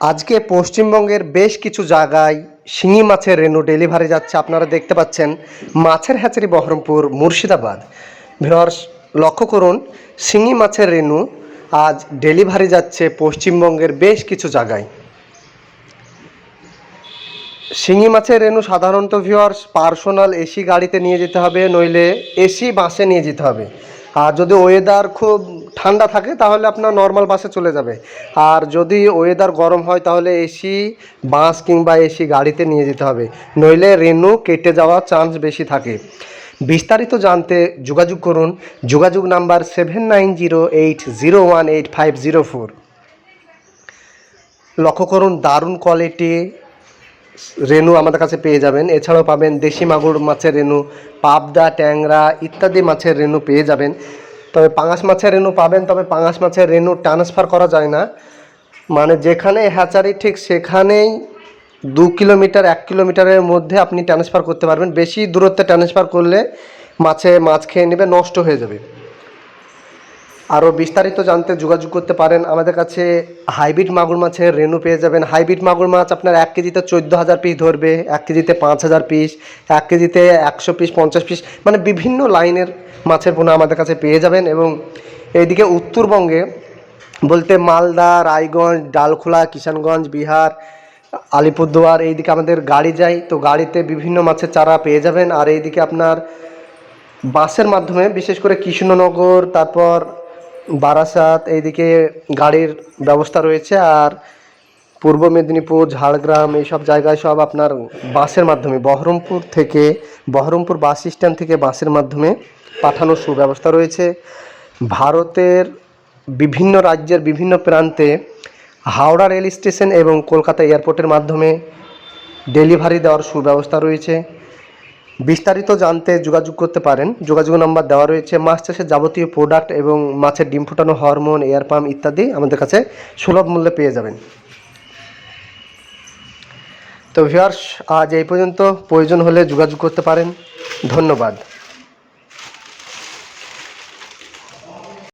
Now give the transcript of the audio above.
আজকে পশ্চিমবঙ্গের বেশ কিছু জায়গায় শিঙি মাছের রেনু ডেলিভারি যাচ্ছে। আপনারা দেখতে পাচ্ছেন মাছের হ্যাচারি বহরমপুর মুর্শিদাবাদ। ভিওর্স লক্ষ্য করুন, শিঙি মাছের রেনু আজ ডেলিভারি যাচ্ছে পশ্চিমবঙ্গের বেশ কিছু জায়গায়। শিঙি মাছের রেনু সাধারণত ভিওয়ার্স পার্সোনাল এসি গাড়িতে নিয়ে যেতে হবে, নইলে এসি বাসে নিয়ে যেতে হবে। আর যদি ওয়েদার খুব ঠান্ডা থাকে, তাহলে আপনার নর্মাল বাসে চলে যাবে। আর যদি ওয়েদার গরম হয়, তাহলে এসি বাস কিংবা এসি গাড়িতে নিয়ে যেতে হবে। নইলে রেনু কেটে যাওয়ার চান্স বেশি থাকে। বিস্তারিত জানতে যোগাযোগ করুন। যোগাযোগ number seven nine zero eight zero one eight five zero four লক্ষ্য করুন, দারুণ কোয়ালিটি রেনু আমাদের কাছে পেয়ে যাবেন। এছাড়াও পাবেন দেশি মাগুর মাছের রেনু, পাবদা, ট্যাংরা ইত্যাদি মাছের রেনু পেয়ে যাবেন। তবে পাঙাশ মাছের রেনু পাবেন, তবে পাঙাশ মাছের রেনু ট্রান্সফার করা যায় না। মানে যেখানে হ্যাচারি ঠিক সেখানেই দু কিলোমিটার, এক কিলোমিটারের মধ্যে আপনি ট্রান্সফার করতে পারবেন। বেশি দূরত্বে ট্রান্সফার করলে মাছে মাছ খেয়ে নেবে, নষ্ট হয়ে যাবে। আরও বিস্তারিত জানতে যোগাযোগ করতে পারেন। আমাদের কাছে হাইব্রিড মাগুর মাছের রেনু পেয়ে যাবেন। হাইব্রিড মাগুর মাছ আপনার এক কেজিতে চোদ্দ হাজার পিস ধরবে, এক কেজিতে পাঁচ হাজার পিস এক কেজিতে একশো পিস পঞ্চাশ পিস মানে বিভিন্ন লাইনের মাছের পোনা আমাদের কাছে পেয়ে যাবেন এবং এইদিকে উত্তরবঙ্গে বলতে মালদা, রায়গঞ্জ, ডালখোলা, কিষানগঞ্জ, বিহার, আলিপুরদুয়ার, এইদিকে আমাদের গাড়ি যায়, তো গাড়িতে বিভিন্ন মাছের চারা পেয়ে যাবেন। আর এইদিকে আপনার বাসের মাধ্যমে বিশেষ করে কৃষ্ণনগর, তারপর বারাসাত, এইদিকে গাড়ির ব্যবস্থা রয়েছে আর পূর্ব মেদিনীপুর, ঝাড়গ্রাম এইসব জায়গায় সব আপনার বাসের মাধ্যমে, বহরমপুর থেকে, বহরমপুর বাস স্ট্যান্ড থেকে বাসের মাধ্যমে পাঠানোর সুব্যবস্থা রয়েছে। ভারতের বিভিন্ন রাজ্যের বিভিন্ন প্রান্তে হাওড়া রেল স্টেশন এবং কলকাতা এয়ারপোর্টের মাধ্যমে ডেলিভারি দেওয়ার সুব্যবস্থা রয়েছে। বিস্তারিত জানতে যোগাযোগ করতে পারেন। যোগাযোগ নাম্বার দেওয়া রয়েছে মাছ চাষের যাবতীয় প্রোডাক্ট এবং মাছের ডিম ফুটানো হরমোন এয়ার পাম্প ইত্যাদি আমাদের কাছে সুলভ মূল্যে পেয়ে যাবেন। তো ভিউয়ার্স আজ এই পর্যন্ত। প্রয়োজন হলে যোগাযোগ করতে পারেন। ধন্যবাদ।